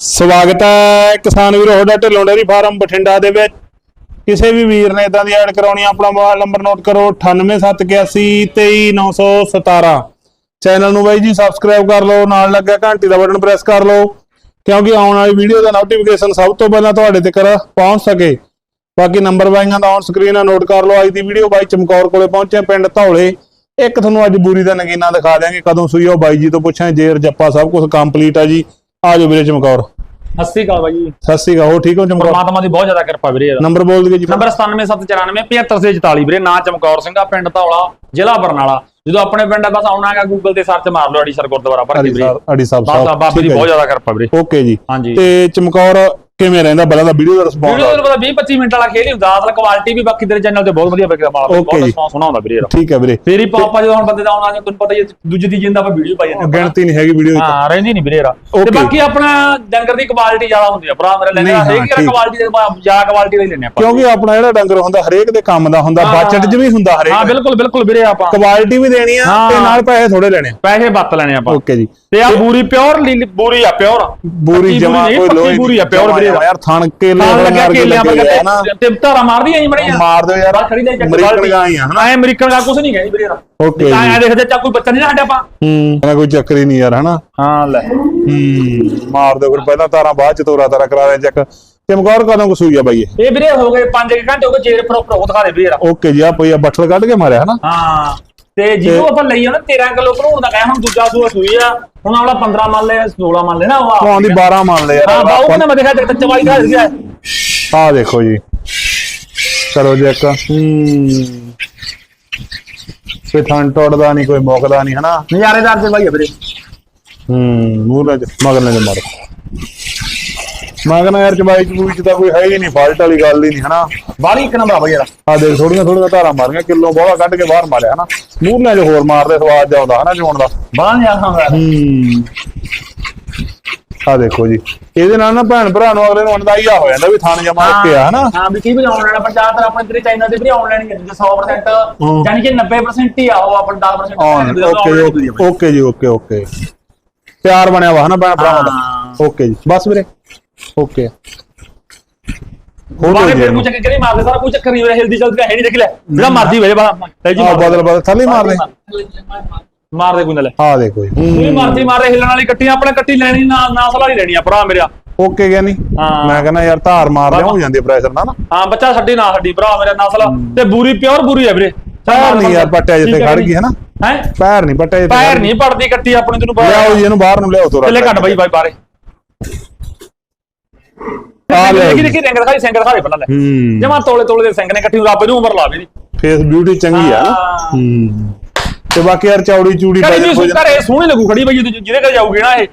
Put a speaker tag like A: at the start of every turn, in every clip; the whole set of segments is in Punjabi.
A: ਸਵਾਗਤ ਹੈ ਕਿਸਾਨ ਵੀਰੋ, ਤੁਹਾਡਾ ਢਿੱਲੋਂ ਡੇਰੀ ਫਾਰਮ ਬਠਿੰਡਾ ਦੇ ਵਿੱਚ। ਕਿਸੇ ਵੀ ਵੀਰ ਨੇ ਇਦਾਂ ਦੀ ਐਡ ਕਰਾਉਣੀ ਆਪਣਾ ਮੋਬਾਈਲ ਨੰਬਰ ਨੋਟ ਕਰੋ 9871823917 ਚੈਨਲ ਨੂੰ ਬਾਈ ਜੀ ਸਬਸਕ੍ਰਾਈਬ ਕਰ ਲਓ, ਨਾਲ ਲੱਗਿਆ ਘੰਟੀ ਦਾ ਬਟਨ ਪ੍ਰੈਸ ਕਰ ਲਓ, ਕਿਉਂਕਿ ਆਉਣ ਵਾਲੀ ਵੀਡੀਓ ਦਾ ਨੋਟੀਫਿਕੇਸ਼ਨ ਸਭ ਤੋਂ ਪਹਿਲਾਂ ਤੁਹਾਡੇ ਤੱਕ ਪਹੁੰਚ ਸਕੇ। ਬਾਕੀ ਨੰਬਰ ਬਾਈਆਂ ਦਾ ਔਨ ਸਕਰੀਨ ਆ ਨੋਟ ਕਰ ਲਓ, ਅੱਜ ਦੀ ਵੀਡੀਓ ਬਾਈ ਚਮਕੌਰ ਕੋਲੇ ਪਹੁੰਚੇ, ਪਿੰਡ ਧੌਲੇ। ਇੱਕ ਤੁਹਾਨੂੰ ਅੱਜ ਬੂਰੀ ਦਾ ਨਗੀਨਾ ਦਿਖਾ ਦਿਆਂਗੇ, ਕਦੋਂ ਸੂਈ ਆ ਉਹ ਬਾਈ ਜੀ ਤੋਂ ਪੁੱਛਾਂ ਜੇਰ ਜੱਪਾ ਸਭ ਕੁਝ ਕੰਪਲੀਟ ਆ ਜੀ। ਆ ਜਾਓ ਵੀਰੇ ਚਮਕੌਰ।
B: ਸਤਿ ਸ਼੍ਰੀ ਅਕਾਲ ਬਾਈ
A: ਸਤਿ ਸ਼੍ਰੀ ਅਕਾਲ ਹੋ ਠੀਕ ਹੋ ਚਮਕੌਰ?
B: ਪਰਮਾਤਮਾ ਦੀ ਬਹੁਤ ਜ਼ਿਆਦਾ ਕਿਰਪਾ ਵੀਰੇ ਇਹਦਾ।
A: ਨੰਬਰ ਬੋਲ ਦਿਓ ਜੀ
B: ਨੰਬਰ 9779575444 ਵੀਰੇ ਨਾਂ ਚਮਕੌਰ ਸਿੰਘ ਆ ਪਿੰਡ ਧੌਲਾ ਜ਼ਿਲ੍ਹਾ ਬਰਨਾਲਾ। ਜਦੋਂ ਆਪਣੇ ਪਿੰਡ ਆ ਬਸ ਆਉਣਾ ਹੈਗਾ ਗੂਗਲ ਤੇ ਸਰਚ ਮਾਰ ਲਓ ਅੜੀਸਰ ਗੁਰਦੁਆਰਾ
A: ਅੜੀ
B: ਵੀਰੇ।
A: ਸਾਹਿਬ ਅੜੀ ਸਾਹਿਬ
B: ਬਸ ਆ ਬਾਬੇ ਦੀ
A: ਠੀਕ ਹੈ
B: ਬਹੁਤ ਜ਼ਿਆਦਾ ਕਿਰਪਾ ਵੀਰੇ।
A: ਜੀ। ਓਕੇ ਜੀ।
B: ਹਾਂਜੀ।
A: ਤੇ ਚਮਕੌਰ ਕਿਵੇਂ ਰਹਿੰਦਾ? ਪਹਿਲਾਂ ਦਾ ਵੀਡੀਓ ਦਾ ਰਿਸਪੌਂਸ
B: ਵੀਡੀਓ ਦੇ ਪਤਾ 20 25 ਮਿੰਟ ਵਾਲਾ ਖੇਲ ਹੀ ਹੁੰਦਾ ਅਸਲ ਕੁਆਲਿਟੀ ਵੀ ਬਾਕੀ ਤੇਰੇ ਚੈਨਲ ਤੇ ਬਹੁਤ ਵਧੀਆ ਬੈਕਦਾ ਮਾਲ
A: Okay
B: ਬਹੁਤ
A: ਜੀ।
B: ਰਿਸਪੌਂਸ ਹੋਣਾ ਹੁੰਦਾ ਵੀਰੇ
A: ਠੀਕ ਹੈ ਵੀਰੇ।
B: ਫੇਰ ਹੀ ਪਾਪਾ ਜਦੋਂ ਹੁਣ ਬੰਦੇ ਦਾ ਆਉਣਾ ਤੁਹਾਨੂੰ ਪਤਾ ਹੀ ਹੈ, ਦੂਜੀ ਦੀ ਜਿੰਦਾ ਆਪਾਂ ਵੀਡੀਓ ਪਾਈ ਜਾਂਦੇ।
A: ਗਿਣਤੀ ਨਹੀਂ ਹੈਗੀ ਵੀਡੀਓ ਵਿੱਚ
B: ਹਾਂ ਰਹਿੰਦੀ ਨਹੀਂ ਵੀਰੇ ਤੇ. ਬਾਕੀ ਆਪਣਾ ਡੰਗਰ ਦੀ ਕੁਆਲਿਟੀ ਜ਼ਿਆਦਾ ਹੁੰਦੀ ਆ। ਭਰਾ ਮੇਰੇ
A: ਹਾਂ,
B: ਹਰੇਕ
A: ਠੀਕ।
B: ਕੁਆਲਿਟੀ ਦੇ ਜਾ ਕੁਆਲਿਟੀ ਦਾ ਹੀ ਲੈਣੇ ਆਪਾਂ।
A: ਕਿਉਂਕਿ ਆਪਣਾ ਜਿਹੜਾ ਡੰਗਰ ਹੁੰਦਾ ਹਰੇਕ ਦੇ ਕੰਮ ਦਾ ਹੁੰਦਾ
B: ਹਾਂ,
A: ਬਜਟ 'ਚ ਵੀ ਹੁੰਦਾ
B: ਹਾਂ
A: ਹਰੇਕ
B: ਬਿਲਕੁਲ ਬਿਲਕੁਲ ਵੀਰੇ ਆਪਾਂ।
A: ਕੁਆਲਿਟੀ ਵੀ ਦੇਣੀ ਆ
B: ਹਾਂ।
A: ਤੇ ਨਾਲ ਪੈਸੇ ਥੋੜੇ ਲੈਣੇ
B: ਪੈਸੇ ਬੱਤ ਲੈਣੇ ਆਪਾਂ।
A: ਓਕੇ ਜੀ।
B: ਤੇ ਆ ਬੂਰੀ ਪਿਓਰ ਬੂਰੀ ਆ ਪਿਓਰ।
A: ਬੂਰੀ ਜਮਾ ਕੋਈ ਲੋਹੇ
B: ਬੂਰੀ ਆ ਪਿਓਰ ਵੀਰੇ ਦਾ
A: ਯਾਰ ਥਣ ਕੇ
B: ਨਾਲ ਲੱਗਿਆ ਕੇਲਿਆਂ ਵਰਗਾ ਤੇ- ਧਾਰਾ ਮਾਰਦੀ ਆਈ ਮੜੀ
A: ਮਾਰ ਦਿਓ ਯਾਰ।
B: ਖੜੀ ਦਾ ਚੱਕ
A: ਅਮਰੀਕਨ ਗਾਂ ਹੀ ਆ ਹਨਾ?
B: ਐ ਅਮਰੀਕਨ ਦਾ ਕੁਝ ਨਹੀਂ ਗਈ ਵੀਰੇ
A: ਓਕੇ
B: ਤਾਂ
A: ਜੀ।
B: ਐ ਦੇਖਦੇ ਚਾ ਕੋਈ ਬੱਚਾ ਨਹੀਂ ਸਾਡੇ ਆਪਾਂ।
A: ਹੂੰ ਨਾ ਕੋਈ ਚੱਕਰ ਹੀ ਨਹੀਂ ਯਾਰ ਹਨਾ?
B: ਹਾਂ ਲੈ।
A: ਹੂੰ ਮਾਰ ਦਿਓ ਫਿਰ ਪਹਿਲਾਂ ਤਾਰਾਂ ਬਾਅਦ ਚ ਤੋਰਾ ਤਾਰਾ ਕਰਾ ਦੇ ਚੈੱਕ। ਚਮਕੌਰ ਕਦੋਂ ਕਸੂਈ ਆ ਬਾਈ ਇਹ?
B: ਵੀਰੇ ਹੋ ਗਏ 5 ਘੰਟੇ ਹੋ ਗਏ ਚੇਰ ਪ੍ਰੋਪਰ ਉਹ ਦਿਖਾ ਦੇ ਵੀਰੇ
A: ਓਕੇ ਜੀ ਆ ਪਈ ਆ ਬੱਠਲ ਕੱਢ ਕੇ ਮਾਰਿਆ ਹਨਾ?
B: ਹਾਂ। ਤੇ ਜਿਹਨੂੰ ਆਪਾਂ ਲਈ ਆਉਣਾ 13 ਕਿਲੋ ਭਰੂਣ ਦਾ ਕਹਿਆ ਹੁਣ ਦੂਜਾ ਸੂਆ ਸੂਈ ਆ ਹੁਣ ਆਵਲਾ 15 ਮੰਨ ਲੈ 16 ਮੰਨ ਲੈ ਨਾ ਉਹ
A: ਆਉਂਦੀ 12 ਮੰਨ ਲੈ
B: ਹਾਂ
A: ਯਾਰ
B: ਨੇ ਮੈਂ ਦੇਖਿਆ ਤੇ ਚਵਾਈ ਦਾ ਗਿਆ
A: ਆ ਦੇਖੋ ਜੀ। ਚਲੋ ਜੀ ਇੱਕ। ਹੂੰ। ਕੋਈ ਥਣ ਟੁੱਟਦਾ ਨਹੀਂ ਕੋਈ ਮੁੱਕਦਾ ਨਹੀਂ ਹਨਾ?
B: ਨਜ਼ਾਰੇਦਾਰ ਤੇ ਬਾਈ ਆ ਵੀਰੇ।
A: ਹੂੰ ਮੂਹਰੇ ਮਗਰ ਨੇ ਮਾਰ। ਮਗਰ ਯਾਰ ਚਬਾਈ ਚਬੂਈ ਚ ਤਾਂ ਕੋਈ ਹੈ ਹੀ ਨਹੀਂ ਫਾਲਟ ਵਾਲੀ ਗੱਲ ਹੀ ਨਹੀਂ ਹਨਾ?
B: ਬਾਲੀ ਇੱਕ ਨੰਬਰ ਆ ਬਾਈ ਯਾਰ।
A: ਆ ਦੇਖ ਥੋੜੀਆਂ ਥੋੜੀਆਂ ਧਾਰਾਂ ਮਾਰੀਆਂ ਕਿਲੋ ਬੋਲਾ ਕੱਢ ਕੇ ਬਾਹਰ ਮਾਰਿਆ ਹਨਾ? ਮੂਹਰੇ ਚ ਹੋਰ ਮਾਰਦੇ ਸਵਾਦ ਜਾਉਂਦਾ ਹਨਾ ਚੋਣ ਦਾ?
B: ਬਾਲਾ ਨਜ਼ਾਰਾ ਹੁੰਦਾ
A: ਹੂੰ। ਆ ਦੇਖੋ ਜੀ ਇਹਦੇ ਨਾਲ ਨਾ ਭੈਣ ਭਰਾ ਨੂੰ ਅਗਲੇ ਨੂੰ ਅੰਦਾਜ਼ਾ ਹੋ ਜਾਂਦਾ ਵੀ ਥਾਣ ਜਮਾ ਕੇ ਆ ਹਨਾ?
B: ਹਾਂ ਵੀ ਕੀ ਵੀ ਆਨਲਾਈਨ ਆਪਾਂ ਜ਼ਿਆਦਾਤਰ ਆਪਣੇ ਤੇਰੇ ਚਾਈਨਾ ਦੇ ਵੀ ਆਨਲਾਈਨ ਹੀ ਹੈ 100%
A: ਹੂੰ।
B: ਯਾਨੀ ਕਿ 90% ਹੀ ਆ ਉਹ ਆਪਣਾ 10%
A: ਔਨ ਓਕੇ ਓਕੇ ਜੀ ਓਕੇ ਓਕੇ। ਪਿਆਰ ਬਣਿਆ ਵਾ ਹਨਾ ਭੈਣ ਭਰਾਵਾਂ ਦਾ? ਓਕੇ ਜੀ ਬਸ ਵੀਰੇ। ਓਕੇ।
B: ਬਾਰੇ ਫਿਰ ਕੁਝ ਚੱਕਰ ਨਹੀਂ ਮਾਰਦੇ ਸਾਰਾ ਕੋਈ ਚੱਕਰ ਨਹੀਂ ਹੋ ਰਿਹਾ ਹਿਲਦੀ ਚਲਦੀ ਹੈ ਨਹੀਂ ਦੇਖ ਲੈ। ਜਿਹੜਾ ਮਰਜ਼ੀ ਵੇਲੇ ਬਾਹਰ ਜੀ
A: ਆ ਬਦਲ ਬਦਲ ਥੱਲੇ ਮਾਰ ਦੇ।
B: ਮਾਰ ਦੇ ਕੋਈ ਨਾ ਲੈ।
A: ਆ ਦੇਖੋ ਜੀ।
B: ਕੋਈ ਮਰਜ਼ੀ ਮਾਰੇ ਹਿੱਲਣ ਵਾਲੀ ਕੱਟੀ ਆਪਣੇ ਕੱਟੀ ਲੈਣੀ ਨਾ ਨਾਸਲ ਵਾਲੀ ਲੈਣੀ ਆ ਭਰਾ ਮੇਰਾ।
A: ਓਕੇ ਗਿਆ ਨਹੀਂ
B: ਹਾਂ।
A: ਮੈਂ ਕਹਿੰਦਾ ਯਾਰ ਧਾਰ ਮਾਰ ਲਿਆ ਹੋ ਜਾਂਦੀ ਪ੍ਰੈਸ਼ਰ ਨਾਲ ਨਾ।
B: ਹਾਂ ਬੱਚਾ ਛੱਡੀ ਨਾ ਛੱਡੀ ਭਰਾ ਮੇਰਾ ਨਸਲ ਤੇ ਬੂਰੀ ਪਿਓਰ ਬੂਰੀ ਹੈ ਵੀਰੇ।
A: ਪੈਰ ਨਹੀਂ ਯਾਰ ਪੱਟਿਆ ਜਿੱਥੇ ਖੜ ਗਈ ਹੈ ਨਾ।
B: ਹੈ?
A: ਪੈਰ ਨਹੀਂ ਪੱਟਿਆ
B: ਪੈਰ। ਨਹੀਂ ਪੜਦੀ ਕੱਟੀ ਆਪਣੀ ਤੈਨੂੰ ਪਤਾ
A: ਲਿਆਓ ਜੀ ਇਹਨੂੰ ਬਾਹਰ ਨੂੰ ਲਿਆਓ ਤੋਰਾ
B: ਚੱਲੇ ਕੱਢ ਬਾਈ ਬਾਈ ਬਾਰੇ
A: ਆ ਲਿਆਓ
B: ਦੇਖੀ
A: ਜੀ।
B: ਦੇਖੀ ਰਿੰਗ ਦਿਖਾਈ ਪਹਿਲਾਂ ਲੈ।
A: ਹੂੰ।
B: ਜਮਾ ਤੋਲੇ ਤੋਲੇ ਦੇ ਸਿੰਘ ਨੇ ਇਕੱਠੀ ਰੱਬ ਨੂੰ ਉਮਰ ਲਾਵੇ ਦੀ
A: ਫੇਸ ਬਿਊਟੀ ਚੰਗੀ ਆ ਨਾ।
B: ਹਾਂ।
A: ਹੂੰ। ਤੇ ਬਾਕੀ ਯਾਰ ਚੌੜੀ ਚੂੜੀ ਪੈਰ
B: ਵੀ
A: ਕੋਈ
B: ਘਰੇ ਸੋਹਣੀ ਲੱਗੂ ਖੜੀ ਬਈ ਜਿਹਦੇ ਘਰ ਜਾਊਗੀ ਨਾ ਇਹ।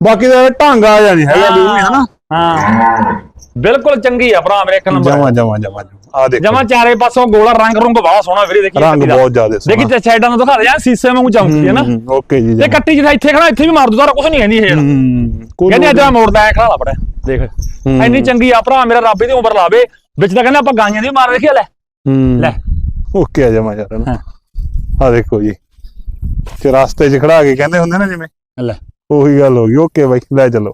A: ਬਾਕੀ ਦਾ ਢੰਗ ਆ ਜਾਣੀ ਹੈਗਾ ਵੀ ਹਨਾ
B: ਹਾਂ। ਬਿਲਕੁਲ ਚੰਗੀ ਆ ਭਰਾ ਮੇਰੇ ਇੱਕ ਨੰਬਰ।
A: ਜਮਾ ਜਮਾ ਜਮਾ ਆ ਦੇਖੋ
B: ਜਮਾ ਚਾਰੇ ਪਾਸੋਂ ਗੋਲਾ ਰੰਗ ਰੰਗ ਬਹੁਤ ਸੋਹਣਾ ਵੀਰੇ ਦੇਖੀ
A: ਰੰਗ। ਬਹੁਤ ਜ਼ਿਆਦਾ ਸੋਹਣਾ।
B: ਦੇਖੀ ਤੇ ਸਾਈਡਾਂ ਨੂੰ ਦਿਖਾ ਦੇ ਯਾਰ ਸੀਸੇ ਵਾਂਗੂ ਚਮਕਦੀ ਹੈ ਨਾ।
A: ਓਕੇ ਜੀ
B: ਇਹ ਕੱਟੀ ਜਿੱਥੇ ਇੱਥੇ ਖੜਾ ਇੱਥੇ ਵੀ ਮਾਰ ਦੂ ਸਾਰਾ ਕੁਝ ਨਹੀਂ ਇਹ।
A: ਹੂੰ ਕੋਈ
B: ਕਹਿੰਦੇ ਇਦਾਂ ਮੋੜਦਾ ਐ ਖੜਾ ਲਾ ਬੜਾ ਦੇਖ।
A: ਹੂੰ।
B: ਇੰਨੀ ਚੰਗੀ ਆ ਭਰਾ ਮੇਰਾ ਰੱਬ ਦੀ ਉਮਰ ਲਾਵੇ। ਵਿੱਚ ਤਾਂ ਕਹਿੰਦੇ ਆਪਾਂ ਗਾਈਆਂ ਦੀ ਵੀ ਮਾਰ ਦੇਖਿਆ ਲੈ।
A: ਹੂੰ।
B: ਲੈ।
A: ਓਕੇ ਆ ਜਮਾ ਯਾਰ ਹਨਾ ਆ ਦੇਖੋ ਜੀ। ਤੇ ਰਸਤੇ 'ਚ ਖੜਾ ਕੇ ਕਹਿੰਦੇ ਹੁੰਦੇ ਨਾ ਜਿਵੇਂ।
B: ਲੈ।
A: ਉਹੀ ਗੱਲ ਹੋ ਗਈ। ਓਕੇ ਬਾਈ ਲੈ ਚੱਲੋ।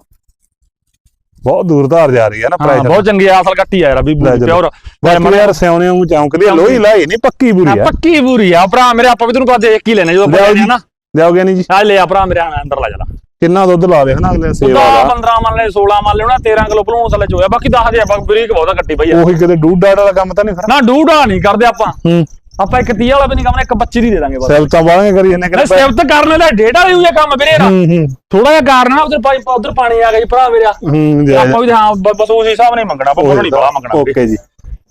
A: ਬਹੁਤ ਦੂਰ ਧਾਰ ਜਾ ਰਹੀ ਹੈ ਨਾ
B: ਹਾਂ
A: ਪ੍ਰਾਈਸ
B: ਬਹੁਤ ਚੰਗੀ ਆ ਅਸਲ ਕੱਟੀ ਆ ਯਾਰ
A: ਚਲੋ।
B: ਪਿਓਰ।
A: ਬਾਕੀ ਯਾਰ ਸਿਆਉਣੇ ਨੂੰ ਚੌਂਕਦੀ ਲੋਹੀ ਲਾਈ ਨਹੀਂ ਪੱਕੀ ਬੁਰੀ ਆ।
B: ਪੱਕੀ ਬੂਰੀ ਆ। ਭਰਾ ਮੇਰੇ ਆਪਾਂ ਵੀ ਤੈਨੂੰ ਪਤਾ ਦੇਖ ਕੀ ਲੈਣੇ ਜਦੋਂ ਆਪਾਂ। ਲੈਣੇ ਨਾ।
A: ਜਾਓਗੇ ਨਹੀਂ ਜੀ?
B: ਆ ਲੈ ਆ ਭਰਾ ਮੇਰੇ ਅੰਦਰ ਲਾ ਜਾਣਾ
A: ਕਿੰਨਾ ਦੁੱਧ ਲਾ ਦੇ ਹਨਾ ਅਗਲੇ ਸੇਵਾ ਦਾ?
B: 15 ਮੰਨ ਲੈ 16 ਮੰਨ ਲੈ ਉਹਨਾਂ 13 ਕਿਲੋ ਭਲੂਣ ਥੱਲੇ ਚੋਇਆ। ਬਾਕੀ 10 ਦੇ ਆਪਾਂ ਬਰੀਕ ਬਹੁਤਾ ਕੱਟੀ ਪਈ ਆ।
A: ਉਹੀ ਕਿਤੇ ਡੂਡ ਡਾਟ ਵਾਲਾ ਕੰਮ ਤਾਂ ਨਹੀਂ ਫਿਰ?
B: ਨਾ ਡੂਡਾ ਨਹੀਂ ਕਰਦੇ ਆਪਾਂ।
A: ਹੂੰ।
B: ਆਪਾਂ ਇੱਕ 30 ਵਾਲਾ ਵੀ ਨਹੀਂ ਕੰਮ ਇੱਕ 25 ਦੀ ਦੇ ਦਾਂਗੇ ਬਸ।
A: ਸੈਲ ਤਾਂ ਬਾਹਰ ਕਰੀ ਜਾਂਦੇ
B: ਨਹੀਂ
A: ਕਿਤੇ
B: ਸਿਫਤ ਕਰਨ ਦਾ ਡੇਢ ਵਾਲੀ ਹੋਈ ਆ ਕੰਮ ਵੀਰੇ ਦਾ
A: ਹੂੰ ਹੂੰ।
B: ਥੋੜਾ ਜਿਹਾ ਕਾਰਨ ਆ ਉਧਰ ਪਾਣੀ ਉਧਰ ਪਾਣੀ ਆ ਗਿਆ ਜੀ ਭਰਾ ਮੇਰਾ।
A: ਹੂੰ
B: ਤੇ
A: ਜਾ।
B: ਆਪਾਂ ਵੀ ਹਾਂ ਬਸ ਉਸ ਹਿਸਾਬ ਹੀ ਮੰਗਣਾ ਆਪਾਂ ਥੋੜੀ ਬੜਾ ਮੰਗਣਾ।
A: ਓਕੇ ਜੀ।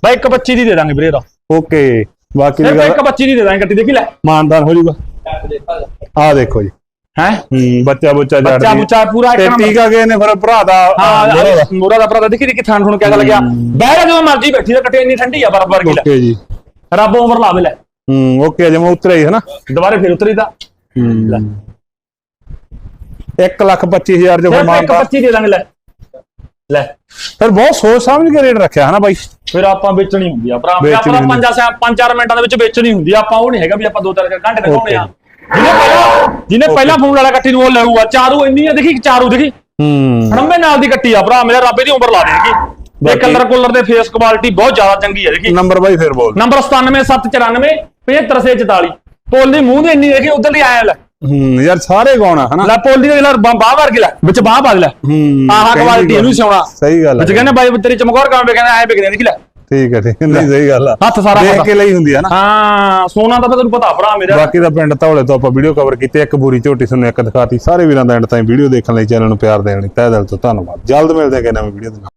B: ਬਾਈ ਇੱਕ 25 ਦੀ ਦੇ ਦਾਂਗੇ ਵੀਰੇ ਦਾ
A: ਓਕੇ। ਬਾਕੀ ਦੀ ਗੱਲ
B: ਇੱਕ 25 ਦੀ ਦੇ ਦਾਂਗੇ ਕੱਟੀ ਦੇਖੀ ਲੈ।
A: ਮਾਨਦਾਰ ਹੋ ਜੂਗਾ। ਆ ਦੇਖੋ ਜੀ।
B: ਹੈ?
A: ਹੂੰ ਬੱਚਾ ਬੁੱਚਾ ਜੜ
B: ਬੱਚਾ ਬੁੱਚਾ ਪੂਰਾ ਇੱਕ
A: ਤੇ
B: ਨੰਬਰ
A: ਟੀਕਾ ਗਏ ਨੇ ਫਿਰ ਭਰਾ ਦਾ
B: ਹਾਂ ਮੋਰਾ ਦਾ ਭਰਾ ਦਾ ਦੇਖੀ ਦੇਖੀ ਥਾਣ ਥੁਣ ਕਿਆ ਲੱਗਿਆ ਬਹਿ ਜਦੋਂ ਮਰਜ਼ੀ ਬੈਠੀ ਦਾ ਕੱਟੇ ਇੰਨੀ ਠੰਡੀ ਆ ਵਰਗੀ ਲੈ
A: ਓਕੇ ਜੀ।
B: ਰੱਬ ਉਮਰ ਲਾਵੇ ਲੈ।
A: ਹੂੰ ਓਕੇ ਜਮਾ ਉਤਰਿਆ ਹੀ ਹੈ ਨਾ
B: ਦੁਬਾਰੇ ਫਿਰ ਉਤਰੀ ਦਾ
A: ਲੈ। 1 ਲੱਖ 25000 ਜੋ
B: ਸਿਰਫ ਇੱਕ
A: ਮਾਨਤਾ
B: 25 ਦੇ ਦਾਂਗੇ ਲੈ। ਲੈ।
A: ਫਿਰ ਬਹੁਤ ਸੋਚ ਸਮਝ ਕੇ ਰੇਟ ਰੱਖਿਆ ਹੈ ਨਾ ਬਾਈ?
B: ਫਿਰ ਆਪਾਂ ਵੇਚਣੀ ਹੁੰਦੀ ਆ ਭਰਾ। ਆਪਾਂ
A: ਹੁੰਦੀ।
B: ਪੰਜਾਂ ਸਾ ਪੰਜ ਚਾਰ ਮਿੰਟਾਂ ਦੇ ਵਿੱਚ ਵੇਚਣੀ ਹੁੰਦੀ ਆ। ਆਪਾਂ ਉਹ ਨਹੀਂ ਹੈਗਾ ਵੀ ਆਪਾਂ ਦੋ ਚਾਰ ਘੰਟੇ ਦਿਖਾਉਣੇ ਆ। ਜਿਹਨੇ ਪਹਿਲਾਂ ਜਿਹਨੇ ਪਹਿਲਾਂ ਫੋਨ ਵਾਲਾ ਕੱਟੀ ਨੂੰ ਉਹ ਲਊਗਾ ਚਾਰੂ ਇੰਨੀ ਆ ਦੇਖੀ ਚਾਰੂ ਦੇਖੀ।
A: ਹੂੰ।
B: ਹੜੰਬੇ ਨਾਲ ਦੀ ਕੱਟੀ ਆ ਭਰਾ ਮੇਰੇ ਰੱਬੇ ਦੀ ਉਮਰ ਲਾ ਦੇਗੀ ਤੇ
A: ਬਾਕੀ-
B: ਕਲਰ ਕੁਲਰ ਦੇ ਫੇਸ ਕੁਆਲਿਟੀ ਬਹੁਤ ਜ਼ਿਆਦਾ ਚੰਗੀ ਹੈ ਦੇਖੀ।
A: ਨੰਬਰ ਬਾਈ ਫਿਰ ਬੋਲ।
B: ਨੰਬਰ 97794 75644 ਪੋਲੀ ਮੂੰਹ ਦੇ ਇੰਨੀ ਦੇਖੀ ਉਧਰ ਦੀ ਆਇਆ ਲੈ।
A: ਹੂੰ ਯਾਰ ਸਾਰੇ ਗਾਉਣਾ ਹਨਾ?
B: ਲੈ ਪੋਲੀ ਦੇ ਲੈ ਬਾਹ ਵਰਗੀ ਲੈ ਵਿੱਚ ਬਾਹ ਪਾ ਲੈ।
A: ਹੂੰ
B: ਆਹ
A: ਕਹਿੰਦੀ
B: ਕੁਆਲਿਟੀ ਇਹਨੂੰ
A: ਗੱਲ। ਸਹੀ ਗੱਲ
B: ਵਿੱਚ
A: ਹੈ
B: ਕਹਿੰਦੇ ਬਾਈ ਤੇਰੀ ਚਮਕੌਰ ਕੰਮ ਵੇ ਕਹਿੰਦੇ ਐ ਵਿਕਦੇ ਦੇਖੀ ਲੈ।
A: ਠੀਕ ਹੈ ਠੀਕ ਨਹੀਂ ਸਹੀ ਗੱਲ ਆ।
B: ਹੱਥ ਸਾਰਾ
A: ਦੇਖ। ਕੇ ਲਈ ਹੁੰਦੀ ਹੈ ਨਾ।
B: ਹਾਂ ਸੋਨਾ ਤਾਂ ਤੈਨੂੰ ਪਤਾ ਭਰਾ ਮੇਰਾ।
A: ਬਾਕੀ ਦਾ ਪਿੰਡ ਧੌਲੇ ਤੋਂ ਆਪਾਂ ਵੀਡੀਓ ਕਵਰ ਕੀਤੀ ਇੱਕ ਬੁਰੀ ਝੋਟੀ ਤੁਹਾਨੂੰ ਇੱਕ ਦਿਖਾਤੀ। ਸਾਰੇ ਵੀਰਾਂ ਦਾ ਐਂਡ ਤਾਈਂ ਵੀਡੀਓ ਦੇਖਣ ਲਈ ਚੈਨਲ ਨੂੰ ਪਿਆਰ ਦੇਣ ਲਈ ਤਹਿ ਦਿਲ ਤੋਂ ਧੰਨਵਾਦ। ਜਲਦ ਮਿਲਦੇ ਹਾਂ ਕਿ ਨਵੀਂ ਵੀਡੀਓ ਦੇ ਨਾਲ।